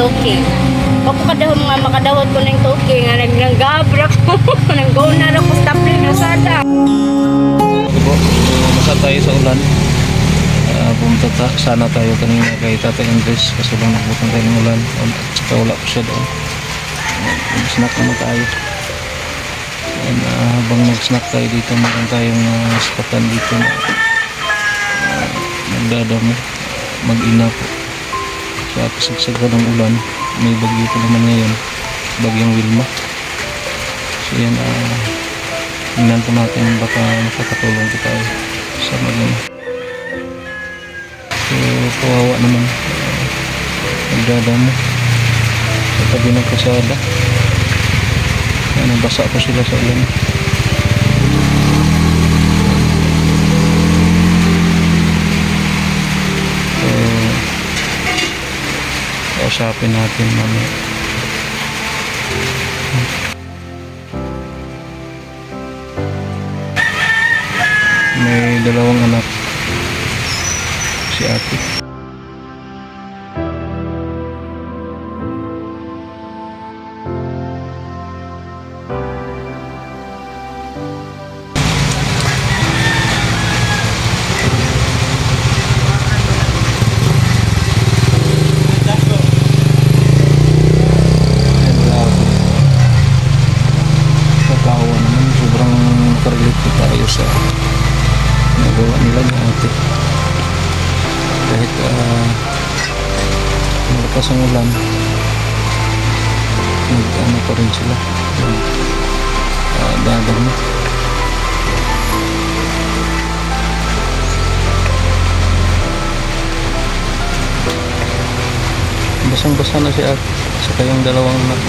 toki. Pagkakadahon nga makadawat ko ng toki nga nagnanggabra ko. Nangguna na ko stapling na sada. po, masa tayo sa ulan. Uh, pumunta ta, sana tayo kanina kay Tatay Andres kasi lang nabutan tayo ng ulan. Tsaka wala po siya doon. Snack naman tayo. And, uh, habang mag-snack tayo dito, meron tayong uh, spatan dito na uh, nagdadamo. Mag-ina po. Sa kasagsagan ng ulan, may bagyo pa naman ngayon. Bagyong Wilma. So yan, uh, Tingnan po natin baka makakatulong po tayo sa mag So, kawawa naman. Uh, nagdadamo sa tabi ng kasada. Kaya nabasa pa sila sa ulan. Kausapin natin mamaya. may dalawang anak si ate sobrang karelate po tayo sa nagawa nila ni ate. Kahit uh, malakas ang ulan nag ano pa rin sila. Uh, dadamo basang basa na si ate saka yung dalawang anak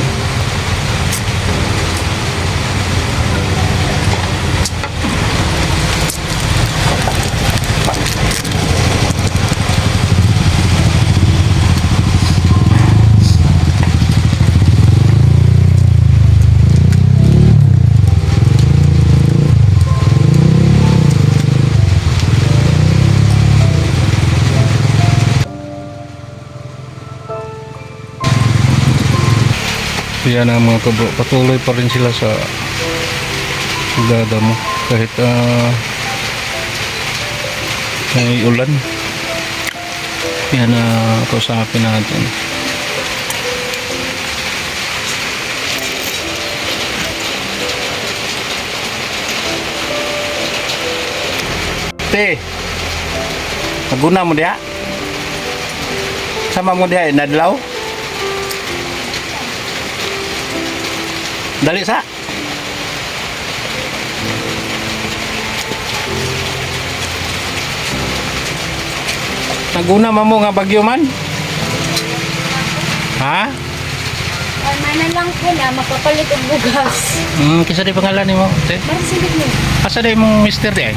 Yan ang mga kabro. Patuloy pa rin sila sa sugada mo. Kahit ah may ulan. Yan na uh, kausapin natin. Te, naguna mo diha? Sama mo diha, nadlaw? Dali sa. Naguna man mo nga bagyo man? Ha? Ay, mana lang po na makapalit og bugas. Hmm, kisa di pangalan ni mo? Te? Para silid mo. Asa di mong mister di ay?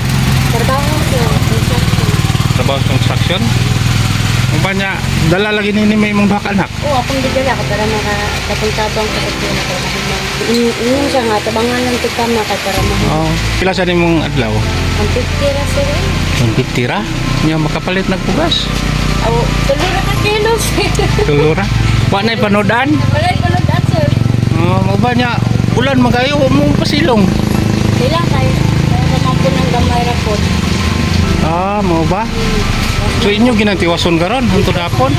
Trabaho ko. Trabaho sa construction? Niya, dala lagi ni ni may mong baka anak? Oo, akong bigala ko para makatapang ko ito na mahimang. Iyon siya nga, tabangan lang para mahimang. Oo. Pila sa ni mong adlaw? Ang 50 ra sir. eh. Ang tira? Niya makapalit nagpugas. Tuloy na ka kilos. Tulura. Wa na panodan. Walay ko lang sir. Oo, mo ba niya, ulan magayo mo pasilong. Ilang kayo. Kaya naman po ng gamay ra po. Ah, mo ba? So inyo ginatiwason karon hangtod hapon.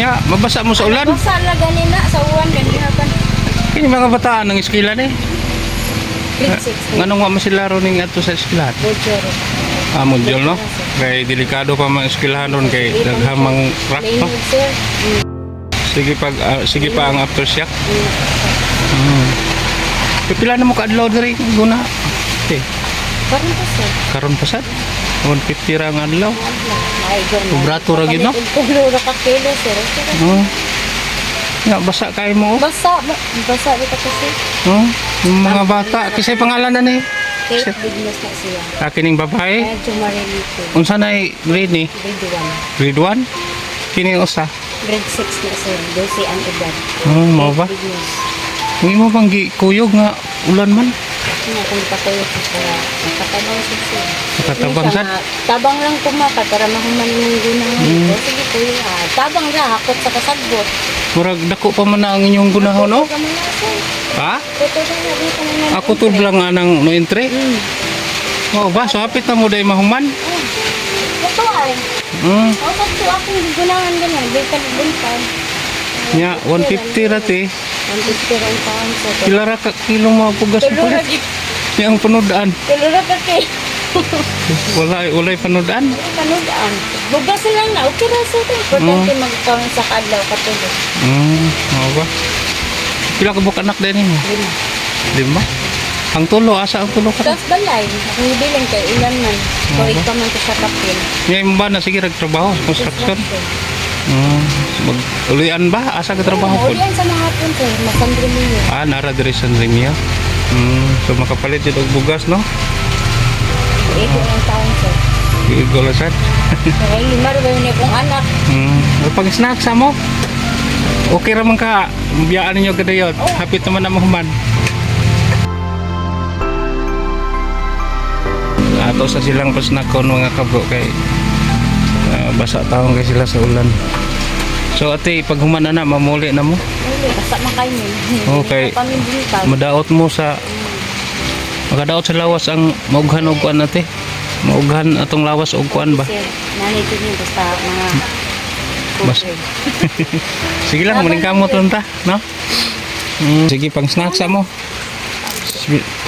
Nya, mabasa mo sa ulan. Basa na ganina sa uwan ganihapan. Kini mga bataan ng eskwela ni. Grade 6. Nganong wa man sila ron ning adto sa eskwelahan? Bochoro. Ah, module no. Kay delikado pa mga eskwelahan ron kay naghamang rock no. Sige pag ah, sige pa ang aftershock. Mm. Hmm. Kay pila na mo ka adlaw diri guna. Okay. Karon pa sir. Karon pasad. 150 ra nga adlaw. Kubrato ra gyud no. Kulo ra ka kilo sir. Oh. Nga basa kay mo. Basa, ba- basa dito kasi. Oh, yung mga bata kasi pangalan na ni Kate Bignas na siya. akin ning babae. Unsa na grade ni? Grade 1. Grade 1? Kini usa. Grade 6 na sir. 12 ang edad. Oh, mao ba? Hindi mo bang kuyog nga ulan man? Nga kung patuyo ko sa. Makatabang Minsan sad? nga, Tabang lang kumaka para mahuman mong gunang. Mm. Mm. Sige kuya, ah, tabang ra hakot sa kasagbot. Murag dako pa man na ang inyong gunahon, no? Ha? Na na Ako to lang nga ng no entry. Mm. Oo ba? So hapit na mo day mahuman. Ito ay. Hmm. O, ba't ito akong gunahan ganyan? Bintang-bintang. Nya 150 rati. 150 ang pound sa ito. Kila ra ka kilong mga pugas mo pala. di. Nya ang panudaan. Tulura ka kay. Wala walay panudaan. Panudaan. Bugas lang na. Okay ra sa ito. Importante magkaroon sa kadlaw katulog. Hmm. Oo ba? Pila ka buka anak din mo? Lima. Lima. Ang tulo asa ang tulo ka? Tapos balay. Akong bilang kay ilan man. Kung ikaw man sa kapil. Nya imba na sige nagtrabaho sa construction. Hmm. Mag ulian ba asa ka trabaho po? yan sa mga hapon sir. Mo yun. Ah, nara diri sa Rimia. Hmm. So makapalit jud og bugas no? Ito ang taon sir. Igolasan. Kaya lima rin ba yun kong anak. Hmm. Pag snack sa mo. Okay ra man ka. Biyaan ninyo kadayot. Hapit naman na mahuman. Ato sa silang pasnakon mga kabro kay ah, basa taong kay sila sa ulan. So ate, pag humana na, mamuli na mo. Ay, basta makain yun. Okay. Madaot mo sa Makadaot sa lawas ang maughan og kuan ate. Maughan atong lawas og kuan ba? Nanito niyo basta mga Bas-. Sige lang, maning kamot lang ta, no? Mm, sige, pang snack sa mo.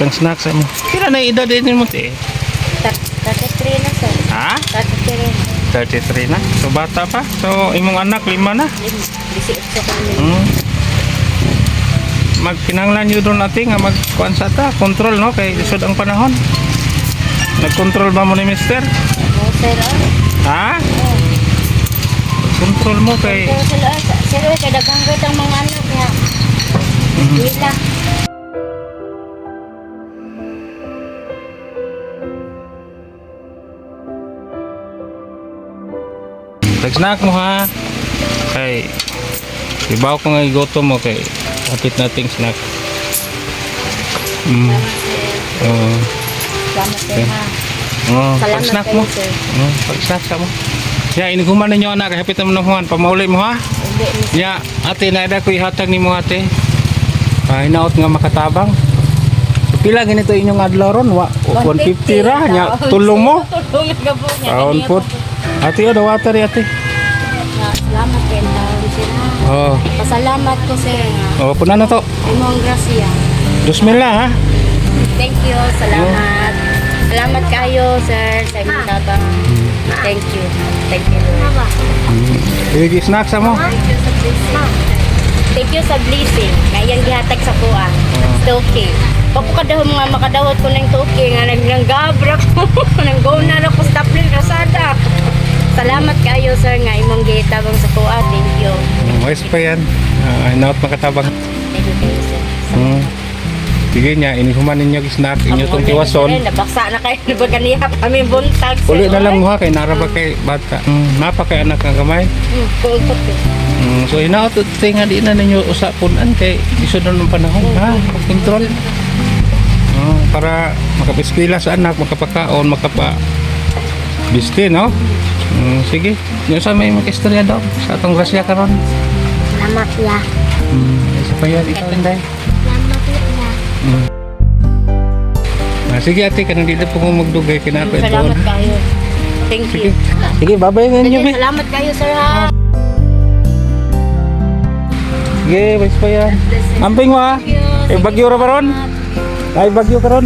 Pang snack sa mo. Kira na edad din mo te. Tat- 33 na sir. Ha? 33 na. 33 na. So bata pa. So imong anak lima na. Lim- 18 ko kami. Mm. Magkinanglan nyo doon natin nga magkuan sa ta. Control no kay isod ang panahon. Nag-control ba mo ni mister? Oh, sir, ah. Ha? Control mo kay sir, kadagang ko itong mga anak niya. Wila. Tag-snack mo ha. Kay ibaw ko nga igoto mo kay hapit nating snack. Mm. Oo. Salamat ha. Oh, Salamat kayo, mo. Oh, pag-snack sa mo. Ya, iniguman ninyo anak, hapit naman ng huwan. Pamauli mo ha. Ya, ate, naida ko ihatag ni mo ate. Ah, hinaot nga makatabang. Pila ganito inyong adlaw ron? Wa, 150 ra. Nya, tulong mo. Tulong nga po niya. Kaon. Ate, ada water ate. Oh, Pasalamat ko sir nga. oh puna na to. Imong grasya. 2,000 lang ha. Thank you. Salamat. Salamat kayo sir sa imong tabang. Thank you. Thank you. Lord. Sige, snack sa mo. Thank you sa blessing. Thank you sa blessing. Ngayon gihatag sa kuha. Toke. Pagkakadahon mga makadawat ko ng toke nga nagnanggabra ko. Nanggona na ko sa taplin rasada. Salamat kayo sir nga imong gitabang sa kuha. Thank you. Wais pa yan. Ah, hinaot makatabang. Thank you kayo sir. Hmm. Sige niya, inihuman ninyo snack inyo tong tiwason. Nabaksa na kayo. Nabagania kami buntag. Uli na lang mo ha, kay naraba kay bata. Mm, napa kay anak kultot eh. Mm, so hinaot ito nga di na ninyo usapunan kay na ng panahon ha. Control. Oh, para makapiskwila sa anak, makapakaon, makapa bisti, no? Mm, sige. Yung sa may makistorya daw sa atong grasya karon. Salamat ya. Mm, isa pa yan, ikaw Inday. Salamat ya. Mm. Ah, sige ate, kanang dito po kong magdugay kinako ito. Salamat kayo. Thank Sige. you. Sige, babay na ninyo, Sige, salamat kayo sir ha. Sige, bais pa yan. Amping mo ha. Eh, bagyo ra ba ron? Ay, bagyo ka ron.